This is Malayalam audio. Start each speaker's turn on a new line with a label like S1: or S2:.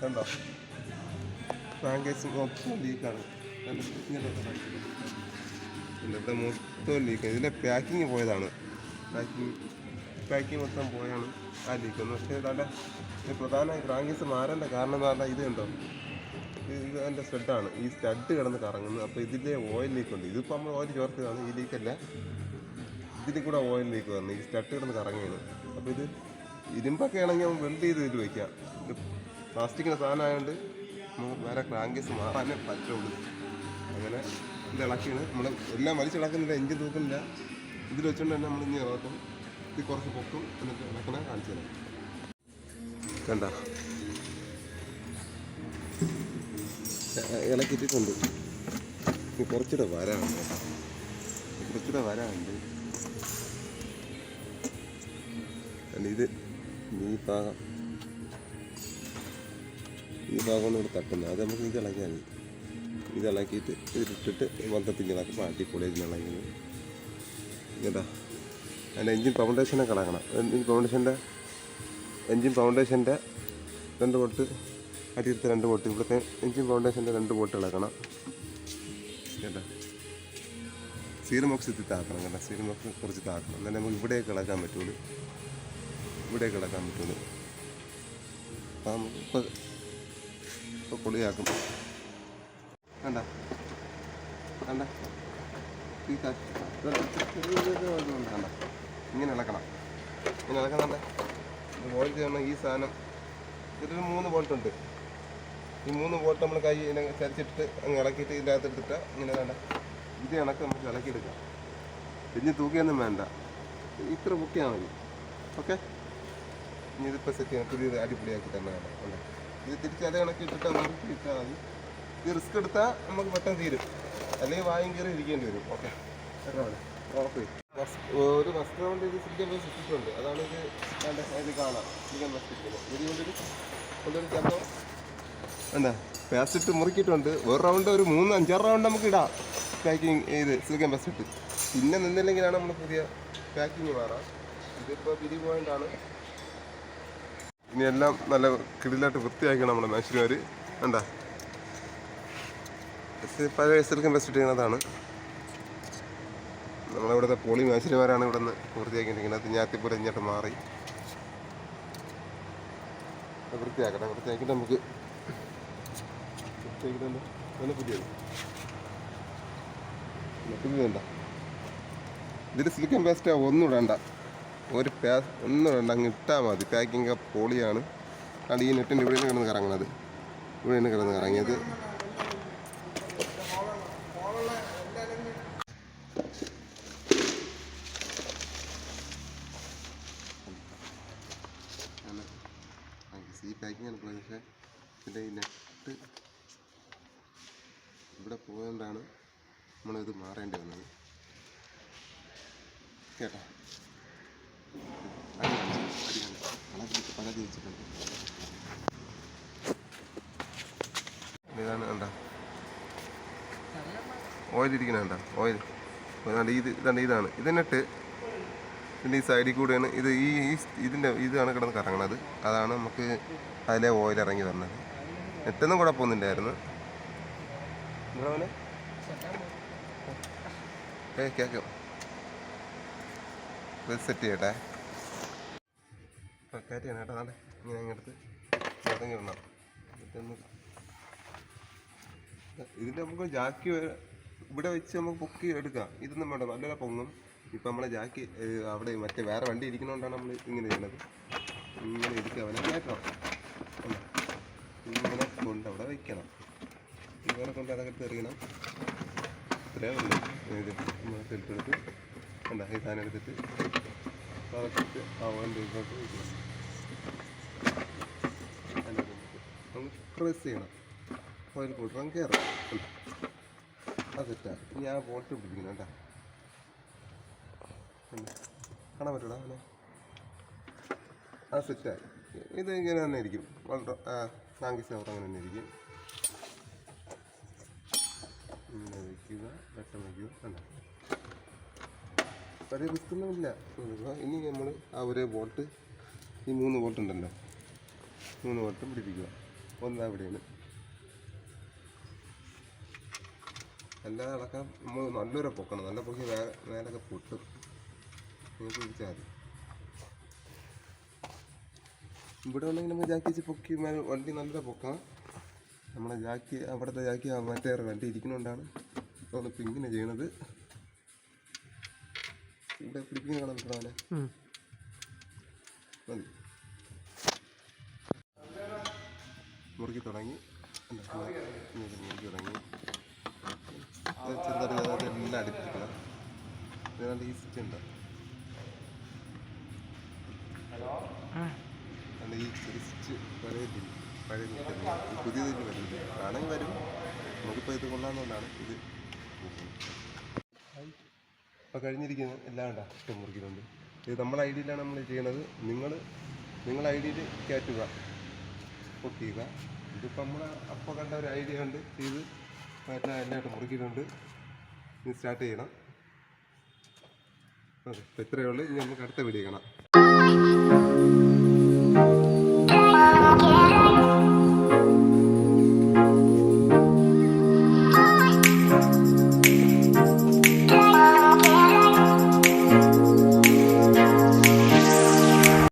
S1: കണ്ടോ? ഫ്രാങ്കൈസ് മൊത്തം ലീക്കാണ് ഇവിടെ മൊത്തം ലീക്ക് ഇതിന്റെ പാക്കിങ് പോയതാണ്. പാക്കിങ് പാക്കിങ് മൊത്തം പോയാണ്. ആ ലീക്ക് പക്ഷേ ഇതാണ്ട് ഇത് പ്രധാന ഫ്രാങ്കൈസ് മാറേണ്ട കാരണം എന്ന് പറഞ്ഞാൽ ഇത് കണ്ടോ? ഇത് എന്റെ സ്റ്റഡാണ് ഈ സ്റ്റഡ് കിടന്ന് കറങ്ങുന്നു. അപ്പോൾ ഇതിന്റെ ഓയിൽ ലീക്ക് ഉണ്ട്. ഇതിപ്പോൾ നമ്മൾ ഓയിൽ ചേർത്തതാണ് ഈ ലീക്കല്ല ഇതിൽ കൂടെ ഓയിൽ ലീക്ക് വന്നു. ഈ സ്റ്റഡ് കിടന്ന് കറങ്ങുകയാണ് അപ്പോൾ ഇത് ഇരുമ്പൊക്കെ ആണെങ്കിൽ വെൽഡ് ചെയ്ത് ഇതിൽ വയ്ക്കാം ഇത് പ്ലാസ്റ്റിക്കിന്റെ സാധനമായതുകൊണ്ട് വേറെ ക്രാങ്കേസ് മാറാനേ പറ്റുള്ളൂ. അങ്ങനെ ഇത് ഇളക്കിയാണ്. നമ്മൾ എല്ലാം വലിച്ചിളക്കുന്നില്ല എഞ്ചിൻ തൂക്കുന്നില്ല ഇതിൽ വെച്ചുകൊണ്ട് തന്നെ നമ്മൾ ഇനി ഇളക്കും. ഇത് കുറച്ച് പൊക്കും. എന്നിട്ട് ഇളക്കണേ കാണിച്ചു തരാം. കണ്ട? ഇളക്കിയിട്ടുണ്ട് ഇനി കുറച്ചുകൂടെ വരാനുണ്ട് കേട്ടോ കുറച്ചുകൂടെ വരാനുണ്ട് ഇത് ഈ ഭാഗം ഈ ഭാഗം കൊണ്ട് ഇവിടെ തട്ടുന്നത്. അത് നമുക്ക് ഇത് ഇളക്കിയാൽ മതി. ഇത് ഇളക്കിയിട്ട് ഇതിട്ടിട്ട് മൊത്തത്തിൽ ഇങ്ങനെ മാറ്റി പൊളിയിൽ ഇളക്കുന്നത് കേട്ടാ അതിന്റെ എൻജിൻ ഫൗണ്ടേഷനൊക്കെ ഇളകണം എൻജിൻ ഫൗണ്ടേഷന്റെ എൻജിൻ ഫൗണ്ടേഷന്റെ രണ്ട് ബോട്ട് അടിയിലത്തെ രണ്ട് ബോട്ട് ഇവിടുത്തെ എൻജിൻ ഫൗണ്ടേഷന്റെ രണ്ട് ബോട്ട് ഇളക്കണം. കേട്ടോ സീറമോക്സ് എത്തി താക്കണം. കേട്ടോ സീറമോക്സ് കുറച്ച് താക്കണം. എന്നാലേ നമുക്ക് ഇവിടെയൊക്കെ ഇളക്കാൻ പറ്റുള്ളൂ. ഇവിടെയൊക്കെ കിടക്കാൻ പറ്റുന്നത് അപ്പം നമുക്ക് പൊളിയാക്കും. വേണ്ട വേണ്ട ഈ ഇത് ഇങ്ങനെ ഇളക്കണം. ഇങ്ങനെ ഇളക്കണം വോൾട്ട് ചെയ്യണം ഈ സാധനം ഇതിലൊരു മൂന്ന് വോൾട്ട് ഉണ്ട്. ഈ മൂന്ന് വോൾട്ട് നമ്മൾ കൈ ഇങ്ങനെ ചരിച്ചിട്ട് അങ്ങ് ഇളക്കിയിട്ട് ഇതിന്റെ അകത്ത് ഇങ്ങനെ വേണ്ട ഇത് ഇണക്ക് നമുക്ക് ഇളക്കിയെടുക്കാം. പിന്നെ തൂക്കിയൊന്നും വേണ്ട. ഇത്ര ബുക്കിയാൽ മതി. ഓക്കെ ഇതിപ്പോൾ സെറ്റ് ചെയ്യണം. പുതിയത് അടിപൊളിയാക്കി തന്നെ വേണം ഉണ്ട്. ഇത് തിരിച്ച് അതേ കണക്കിട്ടിട്ട് നമുക്ക് ഇട്ടാൽ മതി. ഇത് റിസ്ക് എടുത്താൽ നമുക്ക് പെട്ടെന്ന് തീരും. അല്ലെങ്കിൽ വായും കയറി ഇരിക്കേണ്ടി വരും. ഓക്കെ ഒരു വസ്ത്രം കൊണ്ട് ഇത് ശരിക്കും പോയി സൃഷ്ടിച്ചിട്ടുണ്ട് അതാണ് ഇത് വേണ്ട ഇത് കാണാം. ശരിക്കും ബസ് ഇരിക്കുന്നത് ഇത് കൊണ്ടൊരു കൊണ്ടൊരു ചന്തം പേസ്റ്റ് ഇട്ട് മുറുക്കിയിട്ടുണ്ട്. ഒരു റൗണ്ട് ഒരു മൂന്ന് അഞ്ചാറ് റൗണ്ട് നമുക്ക് ഇടാം. പാക്കിങ് ഇത് സിലിക്കൻ ഇട്ട്. പിന്നെ നിന്നില്ലെങ്കിലാണ് നമ്മൾ പുതിയ പാക്കിങ് മാറാം. ഇതിപ്പോൾ പിരി പോയിന്റാണ് ഇനി എല്ലാം നല്ല കിടിലായിട്ട് വൃത്തിയാക്കണം നമ്മുടെ മനുഷ്യന്മാർ വേണ്ട പഴയ വയസ്സിലേക്കും ബസ് ഇട്ടിരിക്കുന്നതാണ്. നമ്മളിവിടുത്തെ പോളി മനുഷ്യന്മാരാണ് ഇവിടെ നിന്ന് വൃത്തിയാക്കിയിരിക്കുന്നത് ഞാത്തിപ്പൂരം ഇങ്ങോട്ട് മാറി. വൃത്തിയാക്കട്ടെ വൃത്തിയാക്കിയിട്ട് നമുക്ക് വൃത്തിയാക്കിയിട്ട് നല്ല പുതിയത്. പുതിയതുണ്ട. ഇതിൽ സിലിക്കൻ പേസ്റ്റ് ഒന്നും ഇടണ്ട. ഒരു പാ ഒന്നും വേണ്ട അങ്ങ് ഇട്ടാൽ മതി. പാക്കിംഗ് പൊളിയാണ്. അത് ഈ നെറ്റിന്റെ ഇവിടെ നിന്ന് കിടന്ന് കറങ്ങണത്. ഇവിടെ നിന്ന് കിടന്ന് കറങ്ങിയത്. ആണ് പക്ഷേ ഈ നെറ്റ് ഇവിടെ പോയതുകൊണ്ടാണ് നമ്മളിത് മാറേണ്ടി വന്നത്. കേട്ടോ? ഇതാണ് ഓയിൽ ഓയിൽ ഇത് ഇതാണ് ഇതിനിട്ട് പിന്നെ ഈ സൈഡിൽ കൂടെയാണ് ഇത് ഈ ഇതിന്റെ ഇതാണ് കിടന്ന് കറങ്ങണത്. അതാണ് നമുക്ക് അതിലെ ഓയിൽ ഇറങ്ങി വരുന്നത് നെറ്റൊന്നും കുഴപ്പമൊന്നുമില്ലായിരുന്നു? ഏ കേൾക്കാം സെറ്റ് ചെയ്യട്ടെ. കയറ്റി കേട്ടോ അതെ ഇങ്ങനെ അങ്ങെടുത്ത് ഇറങ്ങി വിടണം എന്നിട്ടൊന്ന് ഇതിന്റെ നമുക്ക് ജാക്കി ഇവിടെ വെച്ച് നമുക്ക് പൊക്കി എടുക്കാം. ഇതൊന്നും വേണ്ട നല്ലൊരു പൊങ്ങും. ഇപ്പം നമ്മളെ ജാക്കി അവിടെ മറ്റേ വേറെ വണ്ടി ഇരിക്കുന്നതുകൊണ്ടാണ് നമ്മൾ ഇങ്ങനെ ചെയ്യണത്. ഇങ്ങനെ ഇരിക്കുക അവനെ. ഉണ്ടോ? ഇങ്ങനെ കൊണ്ട് അവിടെ വയ്ക്കണം ഇങ്ങനെ കൊണ്ട് അതൊക്കെ എറിയണം ഇത്രയേ ഉള്ളൂ. ഇത് നമ്മൾ ഫിൽറ്റർ എടുത്ത് എന്താ ഈ സാധനം എടുത്തിട്ട്. അതൊക്കെ ആ ഇങ്ങോട്ട് നമുക്ക് പ്രസ് ചെയ്യണം. ഓയിൽ കൂട്ടണം കയറാം അതെറ്റാ ഞാൻ ബോട്ട് പിടിക്കണം കേട്ടാ. കാണാൻ പറ്റൂടാ അവനെ? ആ സെറ്റായി ഇത് ഇങ്ങനെ തന്നെ ഇരിക്കും. വളരെ സാങ്കേതിക അവർ അങ്ങനെ തന്നെ ഇരിക്കും. ഇങ്ങനെ വയ്ക്കുക വെട്ടം വയ്ക്കുക കണ്ടോ? വലിയ റിസ്ക്കൊന്നുമില്ല ഇനി നമ്മൾ ആ ഒരേ ഈ മൂന്ന് വോൾട്ട് ഉണ്ടല്ലോ. മൂന്ന് വോൾട്ടും പിടിപ്പിക്കുക. ഒന്ന് അവിടെയാണ്. അല്ലാതെ അടക്കം നമ്മൾ നല്ലൊരു പൊക്കണം. നല്ല പൊക്കി വേറെ മേലൊക്കെ പൊട്ടും. നിങ്ങൾക്ക് പിടിച്ചാൽ മതി. ഇവിടെ ഉണ്ടെങ്കിൽ നമ്മൾ ജാക്കി വെച്ച് പൊക്കി വണ്ടി നല്ല പൊക്കണം. നമ്മളെ ജാക്കി അവിടുത്തെ ജാക്കി മറ്റേ വണ്ടി ഇരിക്കുന്നതുകൊണ്ടാണ് ഇപ്പം ഇങ്ങനെ ചെയ്യണത്. ഇവിടെ പിടിക്കുന്ന കാണാൻ പറ്റണ അവനെ മതി. മുറുക്കി തുടങ്ങി. മുറുക്കി തുടങ്ങി. ഇത് ചെറുതായിട്ട് എല്ലാം അടുപ്പിക്കണം ഏതാണ്ട് ഈ സ്റ്റിച്ച് ഉണ്ട്. ഈ ചെറിയ സ്റ്റിച്ച് പഴയതില്ല പഴയ പുതിയതിന് വരുന്നില്ല ആണെങ്കിൽ വരും. നമുക്കിപ്പോൾ ഇത് കൊള്ളാമെന്നുകൊണ്ടാണ് ഇത് ഇപ്പോൾ കഴിഞ്ഞിരിക്കുന്ന. എല്ലാം ഉണ്ടാ ഇഷ്ടം മുറിക്കുന്നുണ്ട് ഇത് നമ്മുടെ ഐ ഡിയിലാണ് നമ്മൾ ചെയ്യണത്. നിങ്ങൾ നിങ്ങൾ ഐ ഡിയിൽ കയറ്റുക. പൊട്ടിയുക ഇതിപ്പോൾ നമ്മൾ അപ്പോൾ കണ്ട ഒരു ഐഡിയ ഉണ്ട് ചെയ്ത് എല്ലാം എല്ലായിട്ട് മുറിക്കുന്നുണ്ട് ഇനി സ്റ്റാർട്ട് ചെയ്യണം. അതെ ഇത്രയേ ഉള്ളൂ. ഇനി നമുക്ക് അടുത്ത വീഡിയോ കാണാം.